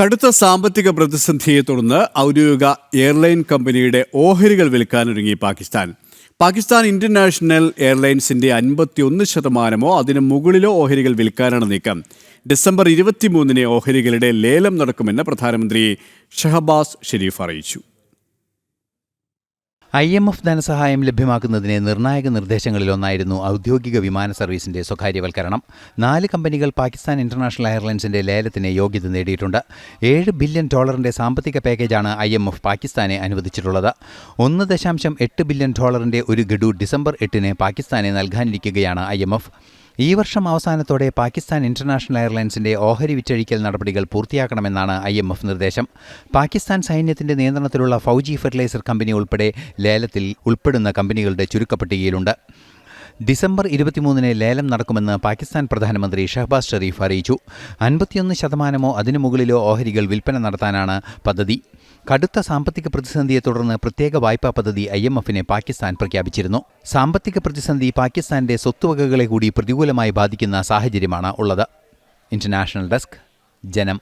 കടുത്ത സാമ്പത്തിക പ്രതിസന്ധിയെ തുടർന്ന് ഔദ്യോഗിക എയർലൈൻ കമ്പനിയുടെ ഓഹരികൾ വിൽക്കാനൊരുങ്ങി പാകിസ്ഥാൻ. പാകിസ്ഥാൻ ഇന്റർനാഷണൽ എയർലൈൻസിന്റെ അൻപത്തിയൊന്ന് ശതമാനമോ അതിന് മുകളിലോ ഓഹരികൾ വിൽക്കാനാണ് നീക്കം. ഡിസംബർ ഇരുപത്തിമൂന്നിന് ഓഹരികളുടെ ലേലം നടക്കുമെന്ന് പ്രധാനമന്ത്രി ഷഹബാസ് ഷെരീഫ് അറിയിച്ചു. ഐ എം എഫ് ധനസഹായം ലഭ്യമാക്കുന്നതിന് നിർണായക നിർദ്ദേശങ്ങളിലൊന്നായിരുന്നു ഔദ്യോഗിക വിമാന സർവീസിന്റെ സ്വകാര്യവൽക്കരണം. നാല് കമ്പനികൾ പാകിസ്ഥാൻ ഇന്റർനാഷണൽ എയർലൈൻസിന്റെ ലേലത്തിന് യോഗ്യത നേടിയിട്ടുണ്ട്. ഏഴ് ബില്യൺ ഡോളറിന്റെ സാമ്പത്തിക പാക്കേജാണ് ഐ എം എഫ് പാകിസ്ഥാനെ അനുവദിച്ചിട്ടുള്ളത്. ഒന്ന് ദശാംശം എട്ട് ബില്യൺ ഡോളറിന്റെ ഒരു ഗഡു ഡിസംബർ എട്ടിന് പാകിസ്ഥാനെ നൽകാനിരിക്കുകയാണ് ഐ എം എഫ്. ഈ വർഷം അവസാനത്തോടെ പാകിസ്ഥാൻ ഇന്റർനാഷണൽ എയർലൈൻസിന്റെ ഓഹരി വിറ്റഴിക്കൽ നടപടികൾ പൂർത്തിയാക്കണമെന്നാണ് ഐ എം എഫ് നിർദ്ദേശം. പാകിസ്ഥാൻ സൈന്യത്തിന്റെ നിയന്ത്രണത്തിലുള്ള ഫൗജി ഫെർട്ടിലൈസർ കമ്പനി ഉൾപ്പെടെ ലേലത്തിൽ ഉൾപ്പെടുന്ന കമ്പനികളുടെ ചുരുക്കപ്പട്ടികയിലുണ്ട്. ഡിസംബർ ഇരുപത്തിമൂന്നിന് ലേലം നടക്കുമെന്ന് പാകിസ്ഥാൻ പ്രധാനമന്ത്രി ഷഹബാസ് ഷെരീഫ് അറിയിച്ചു. അൻപത്തിയൊന്ന് ശതമാനമോ അതിനു മുകളിലോ ഓഹരികൾ വിൽപ്പന നടത്താനാണ് പദ്ധതി. കടുത്ത സാമ്പത്തിക പ്രതിസന്ധിയെ തുടർന്ന് പ്രത്യേക വായ്പാ പദ്ധതി ഐ എം എഫിനെ പാകിസ്ഥാൻ പ്രഖ്യാപിച്ചിരുന്നു. സാമ്പത്തിക പ്രതിസന്ധി പാകിസ്ഥാന്റെ സ്വത്തുവകകളെ കൂടി പ്രതികൂലമായി ബാധിക്കുന്ന സാഹചര്യമാണ് ഉള്ളത്. ഇന്റർനാഷണൽ ഡെസ്ക് ജനം